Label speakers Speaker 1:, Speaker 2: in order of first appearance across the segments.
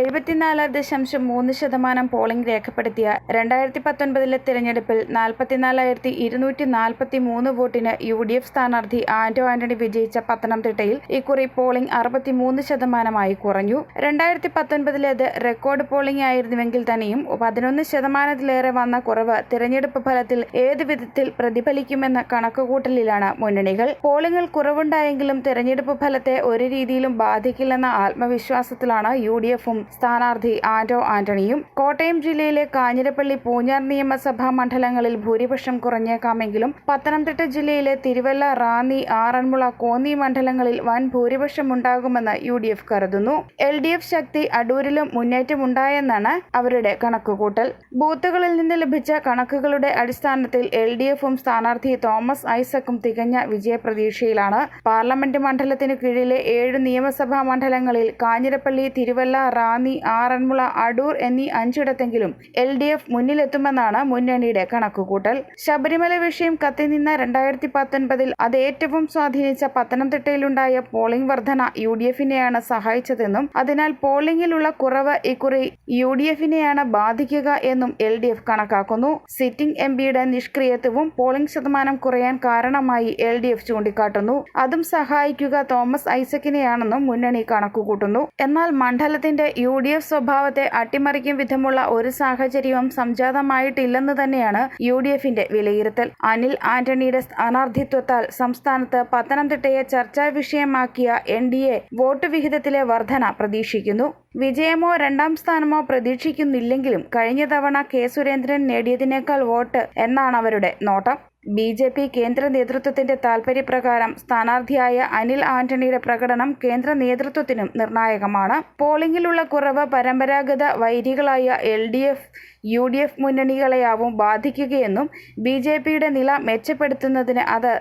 Speaker 1: എഴുപത്തിനാല് ദശാംശം മൂന്ന് ശതമാനം പോളിംഗ് രേഖപ്പെടുത്തിയ രണ്ടായിരത്തി പത്തൊൻപതിലെ തിരഞ്ഞെടുപ്പിൽ നാൽപ്പത്തിനാലായിരത്തി ഇരുന്നൂറ്റി നാൽപ്പത്തി മൂന്ന് വോട്ടിന് യു ഡി എഫ് സ്ഥാനാർത്ഥി ആന്റോ ആന്റണി വിജയിച്ച പത്തനംതിട്ടയിൽ ഇക്കുറി പോളിംഗ് അറുപത്തിമൂന്ന് ശതമാനമായി കുറഞ്ഞു. രണ്ടായിരത്തി പത്തൊൻപതിലേത് റെക്കോർഡ് പോളിംഗ് ആയിരുന്നുവെങ്കിൽ തന്നെയും പതിനൊന്ന് ശതമാനത്തിലേറെ വന്ന കുറവ് തിരഞ്ഞെടുപ്പ് ഫലത്തിൽ ഏത് വിധത്തിൽ പ്രതിഫലിക്കുമെന്ന കണക്കുകൂട്ടലിലാണ് മുന്നണികൾ. പോളിംഗിൽ കുറവുണ്ടായെങ്കിലും തിരഞ്ഞെടുപ്പ് ഫലത്തെ ഒരു രീതിയിലും ബാധിക്കില്ലെന്ന ആത്മവിശ്വാസത്തിലാണ് യു ഡി എഫും സ്ഥാനാർത്ഥി ആന്റോ ആന്റണിയും കോട്ടയം ജില്ലയിലെ കാഞ്ഞിരപ്പള്ളി പൂഞ്ഞാർ നിയമസഭാ മണ്ഡലങ്ങളിൽ ഭൂരിപക്ഷം കുറഞ്ഞേക്കാമെങ്കിലും പത്തനംതിട്ട ജില്ലയിലെ തിരുവല്ല റാന്നി ആറന്മുള കോന്നി മണ്ഡലങ്ങളിൽ വൻ ഭൂരിപക്ഷമുണ്ടാകുമെന്ന് യു ഡി എഫ് കരുതുന്നു. എൽ ഡി എഫ് ശക്തി അടൂരിലും മുന്നേറ്റമുണ്ടായെന്നാണ് അവരുടെ കണക്കുകൂട്ടൽ. ബൂത്തുകളിൽ നിന്ന് ലഭിച്ച കണക്കുകളുടെ അടിസ്ഥാനത്തിൽ എൽ ഡി എഫും സ്ഥാനാർത്ഥി തോമസ് ഐസക്കും തികഞ്ഞ വിജയപ്രതീക്ഷയിലാണ്. പാർലമെന്റ് മണ്ഡലത്തിനു കീഴിലെ ഏഴ് നിയമസഭാ മണ്ഡലങ്ങളിൽ കാഞ്ഞിരപ്പള്ളി തിരുവല്ല റാന്നി ആറന്മുള അടൂർ എന്നീ അഞ്ചിടത്തെങ്കിലും എൽ ഡി എഫ് മുന്നിലെത്തുമെന്നാണ് മുന്നണിയുടെ കണക്കുകൂട്ടൽ. ശബരിമല വിഷയം കത്തിനിന്ന രണ്ടായിരത്തി പത്തൊൻപതിൽ അത് ഏറ്റവും സ്വാധീനിച്ച പത്തനംതിട്ടയിലുണ്ടായ പോളിംഗ് വർധന യു ഡി എഫിനെയാണ് സഹായിച്ചതെന്നും അതിനാൽ പോളിംഗിലുള്ള കുറവ് ഇക്കുറി യു ഡി എഫിനെയാണ് ബാധിക്കുക എന്നും എൽ ഡി എഫ് കണക്കാക്കുന്നു. സിറ്റിംഗ് എം പിയുടെ നിഷ്ക്രിയത്വവും പോളിംഗ് ശതമാനം കുറയാൻ കാരണമായി എൽ ഡി എഫ് ചൂണ്ടിക്കാട്ടുന്നു. അതും സഹായിക്കുക തോമസ് ഐസക്കിനെയാണെന്നും മുന്നണി കണക്കുകൂട്ടുന്നു. എന്നാൽ മണ്ഡലത്തിന്റെ യു ഡി എഫ് സ്വഭാവത്തെ അട്ടിമറിക്കും വിധമുള്ള ഒരു സാഹചര്യവും സംജാതമായിട്ടില്ലെന്ന് തന്നെയാണ് യു ഡി എഫിന്റെ വിലയിരുത്തൽ. അനിൽ ആന്റണിയുടെ സ്ഥാനാർത്ഥിത്വത്താൽ സംസ്ഥാനത്ത് പത്തനംതിട്ടയെ ചർച്ചാ വിഷയമാക്കിയ എൻ ഡി എ വോട്ട് വിഹിതത്തിലെ വർധന പ്രതീക്ഷിക്കുന്നു. വിജയമോ രണ്ടാം സ്ഥാനമോ പ്രതീക്ഷിക്കുന്നില്ലെങ്കിലും കഴിഞ്ഞ തവണ കെ സുരേന്ദ്രൻ നേടിയതിനേക്കാൾ വോട്ട് എന്നാണ് അവരുടെ നോട്ടം. ബി ജെ പി കേന്ദ്ര നേതൃത്വത്തിന്റെ താൽപര്യപ്രകാരം സ്ഥാനാർത്ഥിയായ അനിൽ ആന്റണിയുടെ പ്രകടനം കേന്ദ്ര നേതൃത്വത്തിനും നിർണായകമാണ്. പോളിംഗിലുള്ള കുറവ് പരമ്പരാഗത വൈരികളായ L D F U D F മുന്നണികളെയാവും ബാധിക്കുകയെന്നും ബി ജെ പിയുടെ നില മെച്ചപ്പെടുത്തുന്നതിന് അത്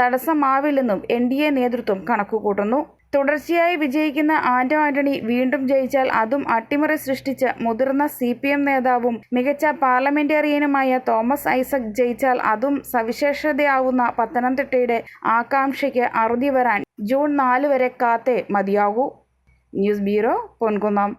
Speaker 1: തടസ്സമാവില്ലെന്നും എൻ ഡി എ നേതൃത്വം കണക്കുകൂട്ടുന്നു. തുടർച്ചയായി വിജയിക്കുന്ന ആന്റോ ആന്റണി വീണ്ടും ജയിച്ചാൽ അതും അട്ടിമറി സൃഷ്ടിച്ച് മുതിർന്ന സി പി എം നേതാവും മികച്ച പാർലമെന്റേറിയനുമായ തോമസ് ഐസക് ജയിച്ചാൽ അതും സവിശേഷതയാവുന്ന പത്തനംതിട്ടയുടെ ആകാംക്ഷയ്ക്ക് അറുതി വരാൻ ജൂൺ നാല് വരെ കാത്തേ മതിയാകൂ. News bureau Ponkunnam.